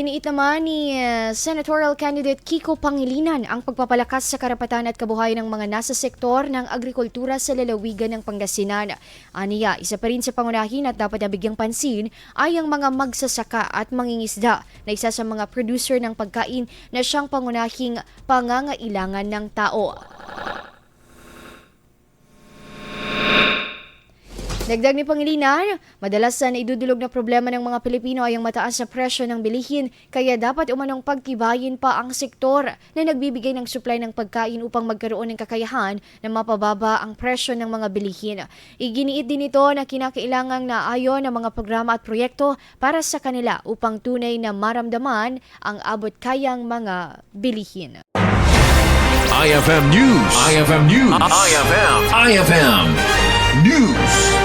Iniit naman ni uh, senatorial candidate Kiko Pangilinan ang pagpapalakas sa karapatan at kabuhayan ng mga nasa sektor ng agrikultura sa lalawigan ng Pangasinan. Aniya, isa pa rin sa pangunahin at dapat nabigyang pansin ay ang mga magsasaka at mangingisda na isa sa mga producer ng pagkain na siyang pangunahing pangangailangan ng tao. Dagdag ni Pangilinan, madalas na idudulog na problema ng mga Pilipino ay ang mataas na presyo ng bilihin kaya dapat umanong pagtibayin pa ang sektor na nagbibigay ng supply ng pagkain upang magkaroon ng kakayahan na mapababa ang presyo ng mga bilihin. Iginiit din ito na kinakailangang naayon ng mga programa at proyekto para sa kanila upang tunay na maramdaman ang abot kayang mga bilihin. IFM News. IFM News. IFM. IFM News.